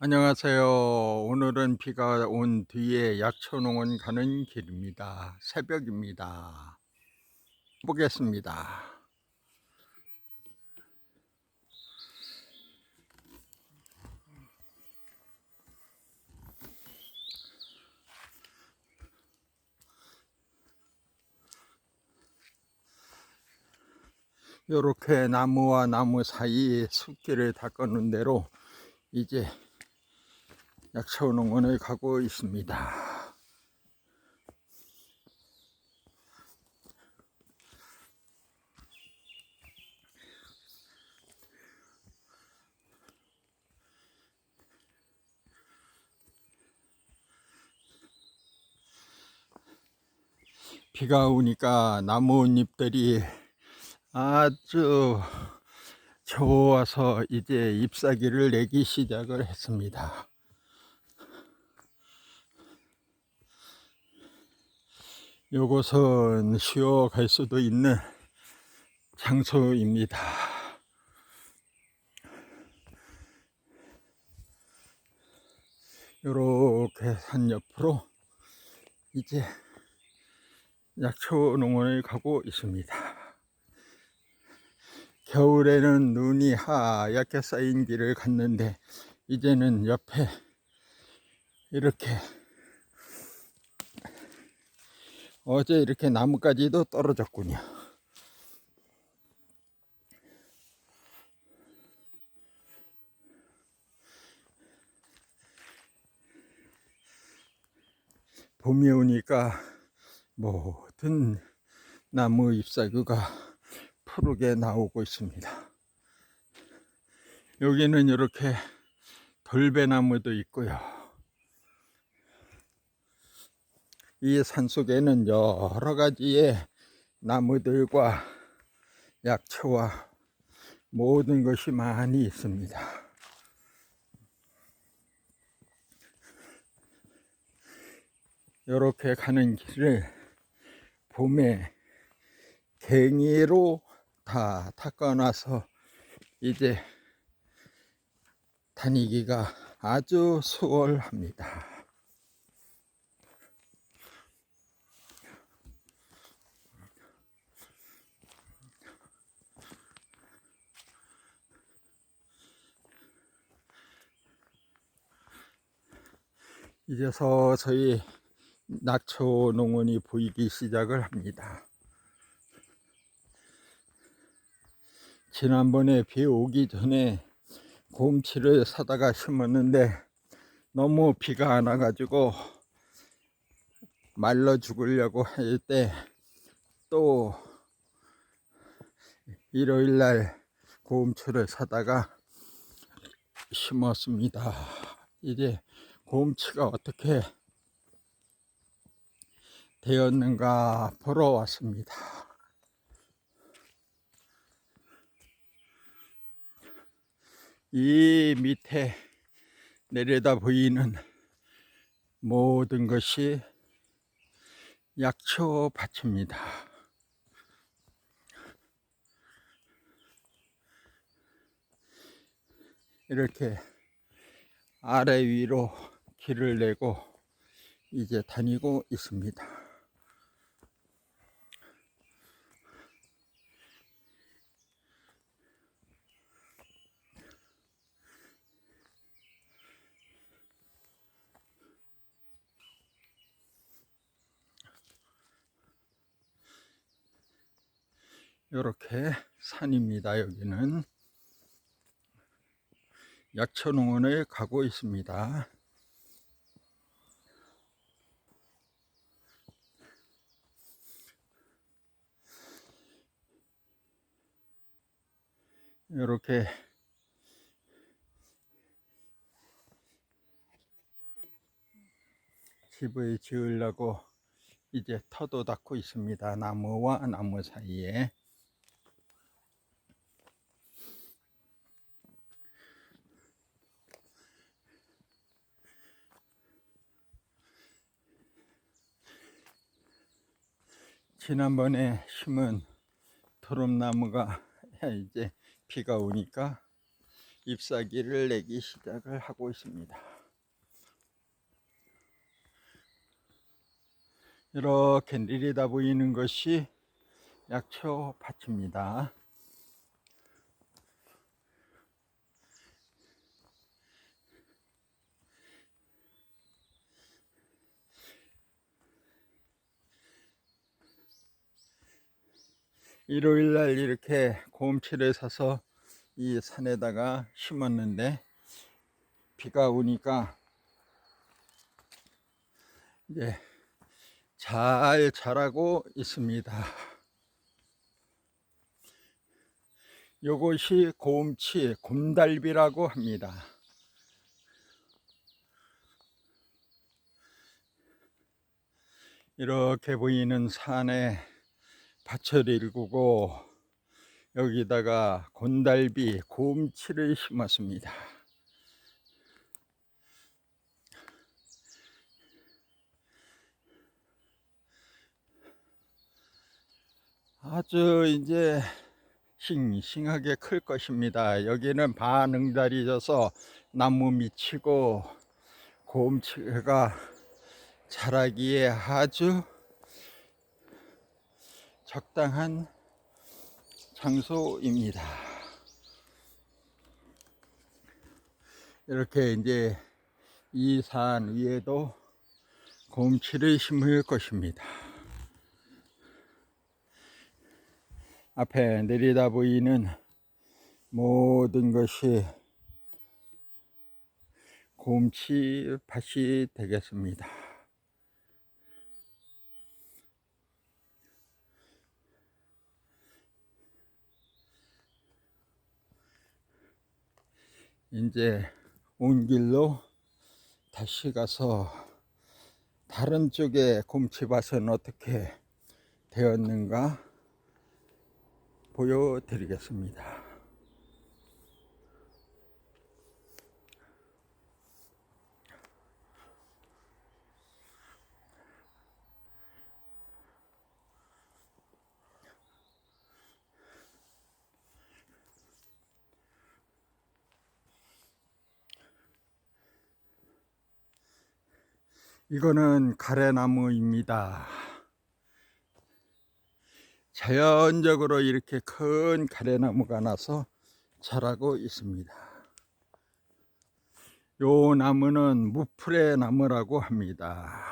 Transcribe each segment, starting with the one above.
안녕하세요. 오늘은 비가 온 뒤에 약초농원 가는 길입니다. 새벽입니다. 보겠습니다. 이렇게 나무와 나무 사이 숲길을 닦아놓은 대로 이제 약초농원을 가고 있습니다. 비가 오니까 나뭇잎들이 아주 좋아서 이제 잎사귀를 내기 시작을 했습니다. 요것은 쉬어갈 수도 있는 장소입니다. 요렇게 산 옆으로 이제 약초 농원을 가고 있습니다. 겨울에는 눈이 하얗게 쌓인 길을 갔는데 이제는 옆에 이렇게 어제 이렇게 나뭇가지도 떨어졌군요. 봄이 오니까 모든 나무 잎사귀가 푸르게 나오고 있습니다. 여기는 이렇게 돌배나무도 있고요. 이 산속에는 여러 가지의 나무들과 약초와 모든 것이 많이 있습니다. 이렇게 가는 길을 봄에 갱이로 다 닦아놔서 이제 다니기가 아주 수월합니다. 이제 서서히 낙초 농원이 보이기 시작을 합니다. 지난번에 비 오기 전에 곰치를 사다가 심었는데 너무 비가 안 와가지고 말라 죽으려고 할 때 또 일요일 날 곰치를 사다가 심었습니다. 이제 곰치가 어떻게 되었는가 보러 왔습니다. 이 밑에 내려다 보이는 모든 것이 약초 밭입니다. 이렇게 아래 위로 길을 내고 이제 다니고 있습니다. 이렇게 산입니다. 여기는 약초농원에 가고 있습니다. 이렇게 집을 지으려고 이제 터도 닦고 있습니다. 나무와 나무 사이에. 지난번에 심은 도름나무가 이제 비가 오니까 잎사귀를 내기 시작을 하고 있습니다. 이렇게 내리다 보이는 것이 약초 밭입니다. 일요일 날 이렇게 곰치를 사서 이 산에다가 심었는데 비가 오니까 이제 잘 자라고 있습니다. 요것이 곰치, 곰달비라고 합니다. 이렇게 보이는 산에 밭을 일구고 여기다가 곤달비, 곰치를 심었습니다. 아주 이제 싱싱하게 클 것입니다. 여기는 반응달이 져서 나무 미치고 곰치가 자라기에 아주 적당한 장소입니다. 이렇게 이제 이 산 위에도 곰치를 심을 것입니다. 앞에 내리다 보이는 모든 것이 곰치 밭이 되겠습니다. 이제 온 길로 다시 가서 다른 쪽에 곰치밭은 어떻게 되었는가 보여드리겠습니다. 이거는 가래나무입니다. 자연적으로 이렇게 큰 가래나무가 나서 자라고 있습니다. 요 나무는 무풀의 나무라고 합니다.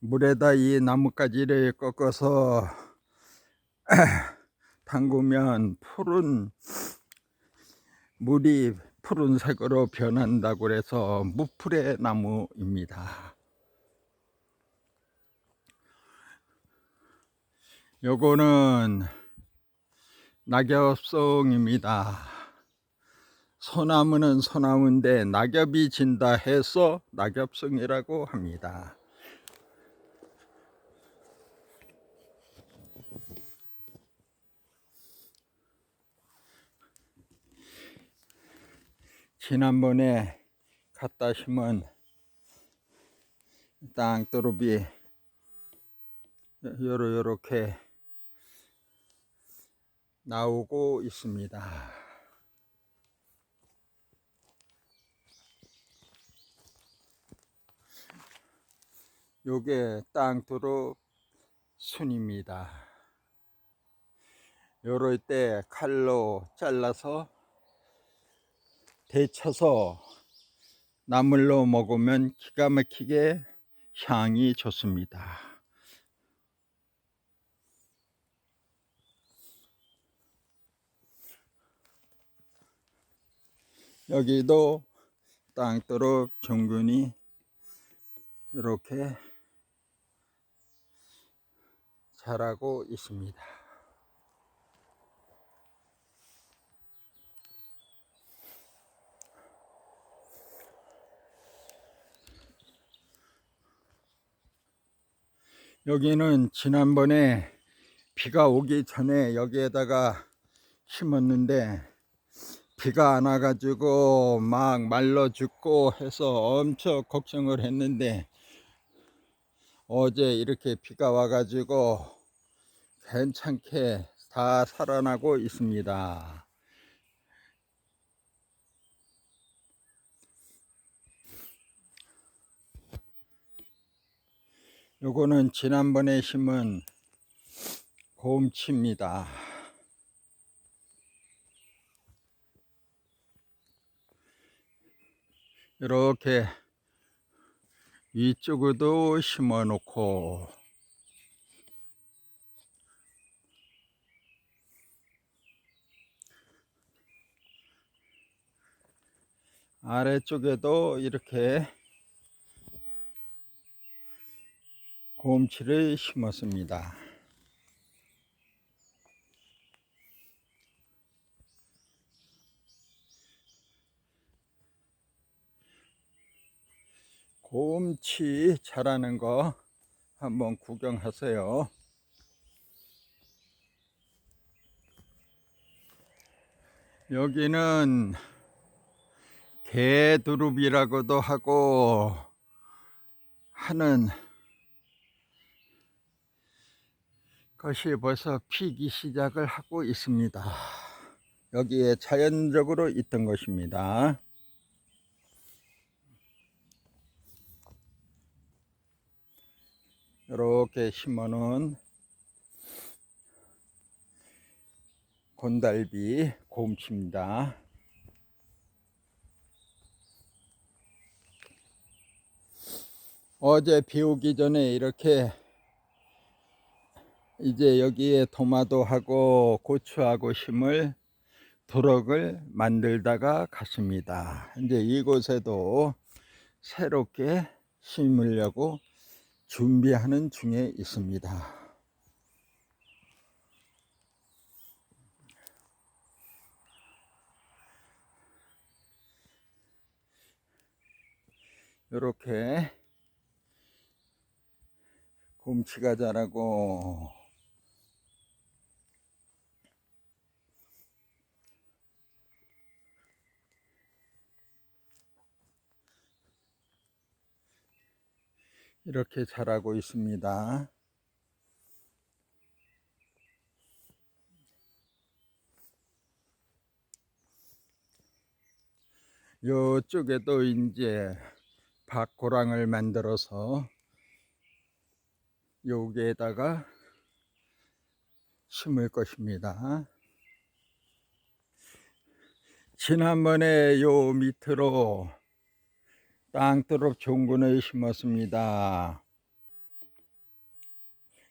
물에다 이 나뭇가지를 꺾어서 담그면 푸른 물이 푸른색으로 변한다고 그래서 무풀의 나무입니다. 요거는 낙엽송입니다. 소나무는 소나무인데 낙엽이 진다 해서 낙엽송이라고 합니다. 지난번에 갖다 심은 땅두릅이 요러 요렇게 나오고 있습니다. 요게 땅두릅 순입니다. 요럴 때 칼로 잘라서 데쳐서 나물로 먹으면 기가 막히게 향이 좋습니다. 여기도 땅두릅 종근이 이렇게 자라고 있습니다. 여기는 지난번에 비가 오기 전에 여기에다가 심었는데 비가 안 와가지고 막 말라 죽고 해서 엄청 걱정을 했는데 어제 이렇게 비가 와가지고 괜찮게 다 살아나고 있습니다. 요거는 지난번에 심은 곰치입니다. 이렇게 위쪽에도 심어 놓고 아래쪽에도 이렇게 곰치를 심었습니다. 곰치 자라는 거 한번 구경하세요. 여기는 개두릅이라고도 하고 하는 것이 벌써 피기 시작을 하고 있습니다. 여기에 자연적으로 있던 것입니다. 이렇게 심어놓은 곤달비 곰치입니다. 어제 비 오기 전에 이렇게 이제 여기에 토마토하고 고추하고 심을 도럭을 만들다가 갔습니다. 이제 이곳에도 새롭게 심으려고 준비하는 중에 있습니다. 이렇게 곰치가 자라고 이렇게 자라고 있습니다. 요쪽에도 이제 박고랑을 만들어서 여기에다가 심을 것입니다. 지난번에 요 밑으로 땅두릅 종군을 심었습니다.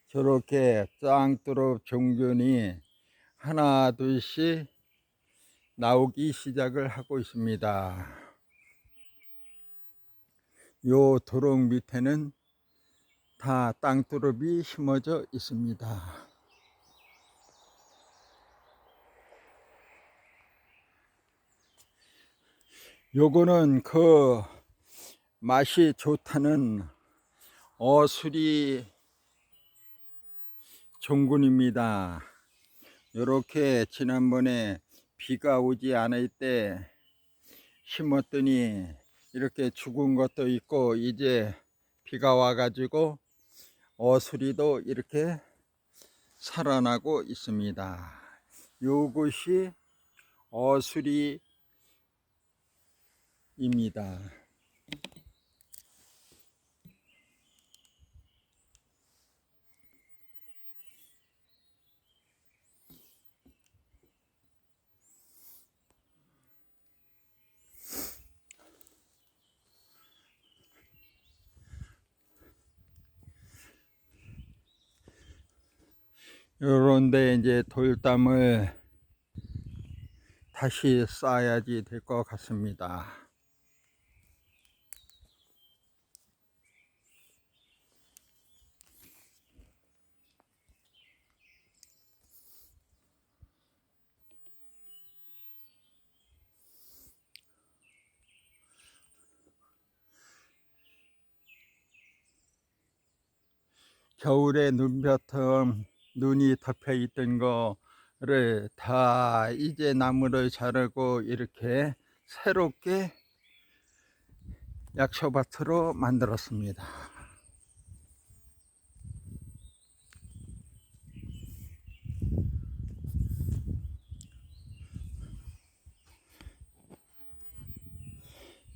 저렇게 땅두릅 종균이 하나 둘씩 나오기 시작을 하고 있습니다. 요 도롱 밑에는 다 땅두릅이 심어져 있습니다. 요거는 그 맛이 좋다는 어수리 종군입니다. 요렇게 지난번에 비가 오지 않을 때 심었더니 이렇게 죽은 것도 있고 이제 비가 와가지고 어수리도 이렇게 살아나고 있습니다. 요것이 어수리입니다. 요런데 이제 돌담을 다시 쌓아야지 될 것 같습니다. 겨울에 눈볕은 눈이 덮여 있던 거를 다 이제 나무를 자르고 이렇게 새롭게 약초밭으로 만들었습니다.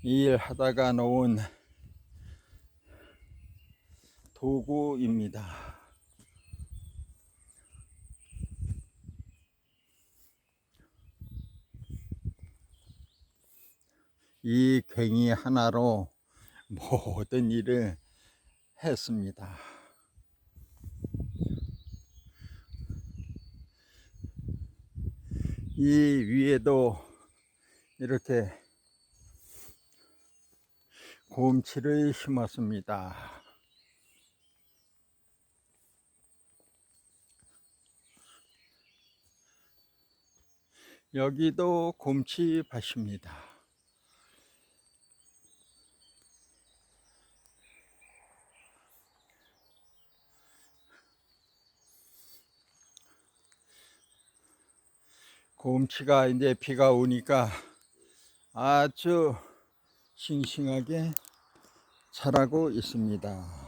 이일 하다가 놓은 도구입니다. 이 괭이 하나로 모든 일을 했습니다. 이 위에도 이렇게 곰치를 심었습니다. 여기도 곰치 밭입니다. 곰치가 이제 비가 오니까 아주 싱싱하게 자라고 있습니다.